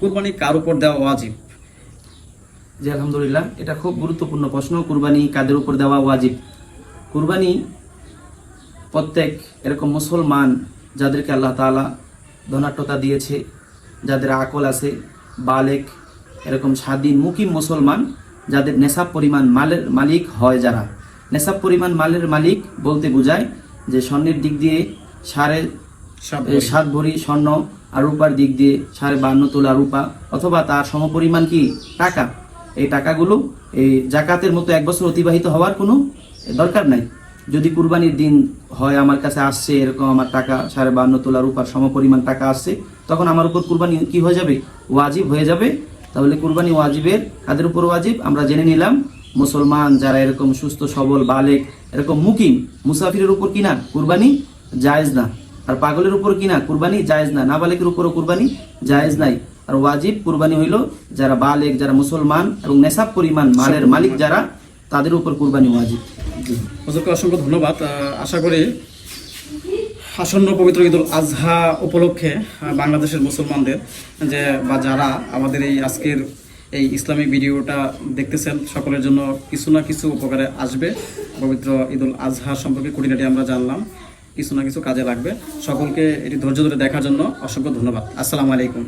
কুরবানি কার উপর দেওয়া ওয়াজিব? জি, আলহামদুলিল্লাহ, এটা খুব গুরুত্বপূর্ণ প্রশ্ন, কুরবানি কাদের উপর দেওয়া ওয়াজিব? কুরবানি প্রত্যেক এরকম মুসলমান যাদেরকে আল্লাহ তাআলা ধনাট্যতা দিয়েছে, যাদের আকল আছে, বালেক, এরকম স্বাধীন মুকিম মুসলমান, যাদের নেশাব পরিমাণ মালের মালিক হয় যারা। নেশাব পরিমাণ মালের মালিক বলতে বোঝায় যে স্বর্ণের দিক দিয়ে সাড়ে সাত ভরি। স্বর্ণ আর রূপার দিক দিয়ে সাড়ে বান্ন তোলা রূপা অথবা তার সমপরিমাণ কি? টাকা। এই টাকাগুলো এই জাকাতের মতো এক বছর অতিবাহিত হওয়ার কোনো দরকার নাই। যদি কুরবানির দিন হয় আমার কাছে আসছে এরকম আমার টাকা সাড়ে বান্ন তোলা রূপার সমপরিমাণ টাকা আসছে তখন আমার উপর কুরবানি কি হয়ে যাবে? ওয়াজিব হয়ে যাবে। তাহলে কুরবানি ওয়াজিবের কাদের উপর ওয়াজিব? আমরা জেনে নিলাম মুসলমান যারা এরকম সুস্থ সবল বালেক এরকম মুকিম মুসাফিরের উপর কিনা কুরবানি জায়েজ না। আর পাগলের উপর কিনা কুরবানি জায়েজ না। নাবালিকের উপরও কুরবানি জায়েজ নাই। আর ওয়াজিব কুরবানি হইল যারা বালেক, যারা মুসলমান এবং নেশাব পরিমাণ মালের মালিক যারা, তাদের উপর কুরবানি ওয়াজিব। অসংখ্য ধন্যবাদ। আশা করি আসন্ন পবিত্র ঈদুল আজহা উপলক্ষে বাংলাদেশের মুসলমানদের যে, বা যারা আমাদের এই আজকের এই ইসলামিক ভিডিওটা দেখতেছেন, সকলের জন্য কিছু না কিছু উপকারে আসবে। পবিত্র ঈদুল আজহা সম্পর্কে খুঁটিনাটি আমরা জানলাম। কিছু না কিছু কাজে লাগবে। সকলকে এটি ধৈর্য ধরে দেখার জন্য অসংখ্য ধন্যবাদ। আসসালামু আলাইকুম।